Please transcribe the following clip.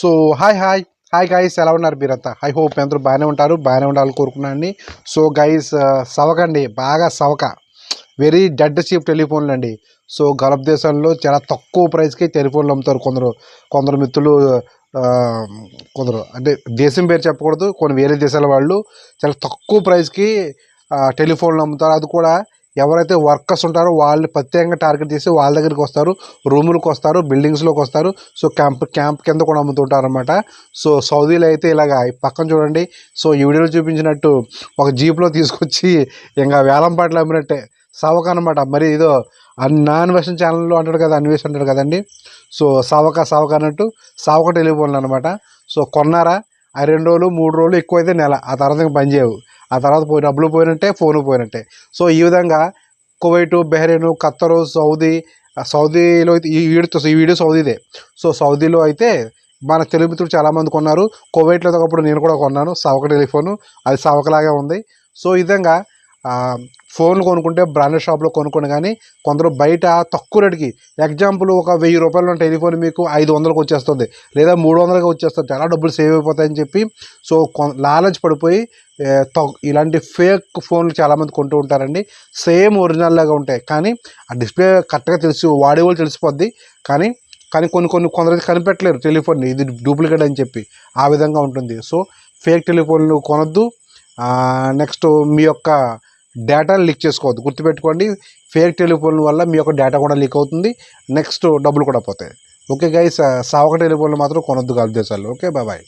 So hi hi. Hi guys ఎలా ఉన్నారు మీరంతా? ఐ హోప్ అందరూ బాగానే ఉంటారు బాగానే ఉండాలని కోరుకున్నాను సో గైస్ సవకండి. బాగా సవక. వెరీ డెడ్ చీప్ టెలిఫోన్లు అండి సో గల్ఫ్ దేశాల్లో చాలా తక్కువ ప్రైస్కి టెలిఫోన్లు అమ్ముతారు కొందరు. కొందరు మిత్రులు కొందరు. అంటే దేశం పేరు చెప్పకూడదు కొన్ని వేరే దేశాల వాళ్ళు చాలా తక్కువ ప్రైస్కి టెలిఫోన్లు అమ్ముతారు. అది కూడా ఎవరైతే వర్కర్స్ ఉంటారో వాళ్ళు ప్రత్యేకంగా టార్గెట్ చేసి వాళ్ళ దగ్గరికి వస్తారు రూములకు వస్తారు బిల్డింగ్స్లోకి వస్తారు. సో క్యాంప్ క్యాంప్ కింద కూడా అమ్ముతుంటారు అనమాట సో సౌదీలో అయితే ఇలాగా పక్కన చూడండి. సో ఈ వీడియోలో చూపించినట్టు ఒక జీప్లో తీసుకొచ్చి ఇంకా వేలం పాటలు అమ్మినట్టే సవక అనమాట మరి ఇదో నా అన్వేషణ ఛానల్లో అంటాడు కదా అన్వేషణ అంటాడు కదండి. సో సవక సవక అన్నట్టు సవక టెలిఫోన్లు అనమాట సో కొన్నారా? ఆ రెండు రోజులు మూడు రోజులు ఎక్కువైతే నెల. ఆ తర్వాత ఇంకా చేయవు. ఆ తర్వాత పోయి డబ్బులు పోయినట్టే ఫోన్ పోయినట్టే. సో ఈ విధంగా కువైటు బెహ్రెయిన్ ఖత్తరు సౌదీ సౌదీలో అయితే ఈ వీడియో ఈ వీడియో సౌదీదే. సో సౌదీలో అయితే మన తెలుగు మిత్రులు చాలామంది కొన్నారు. కువైట్లో ఒకప్పుడు నేను కూడా కొన్నాను. సవక టెలిఫోను. అది సవకలాగే ఉంది. సో ఈ విధంగా ఫోన్లు కొనుక్కుంటే బ్రాండెడ్ షాప్లో కొనుక్కోండి కానీ కొందరు బయట తక్కువ రేటుకి ఎగ్జాంపుల్ ఒక వెయ్యి రూపాయలు ఉన్న టెలిఫోన్ మీకు ఐదు వందలకు వచ్చేస్తుంది. లేదా మూడు వందలకి వచ్చేస్తుంది. చాలా డబ్బులు సేవ్ అయిపోతాయని చెప్పి సో కొ- లాలచ్ పడిపోయి ఇలాంటి ఫేక్ ఫోన్లు చాలామంది కొంటూ ఉంటారండి. సేమ్ ఒరిజినల్ లాగా ఉంటాయి. కానీ ఆ డిస్ప్లే కరెక్ట్గా తెలిసి వాడే వాళ్ళు తెలిసిపోద్ది. కానీ కానీ కొన్ని కొన్ని కొందరైతే కనిపెట్టలేరు. టెలిఫోన్ ఇది డూప్లికేట్ అని చెప్పి ఆ విధంగా ఉంటుంది. సో ఫేక్ టెలిఫోన్లు కొనొద్దు. నెక్స్ట్ మీ యొక్క డేటాను లీక్ చేసుకోవద్దు. గుర్తుపెట్టుకోండి ఫేక్ టెలిఫోన్ వల్ల మీ యొక్క డేటా కూడా లీక్ అవుతుంది. నెక్స్ట్ డబ్బులు కూడా పోతాయి. ఓకే గైస్ సావక టెలిఫోన్లు మాత్రం కొనొద్దు కాదు దేశాలు ఓకే బాయ్.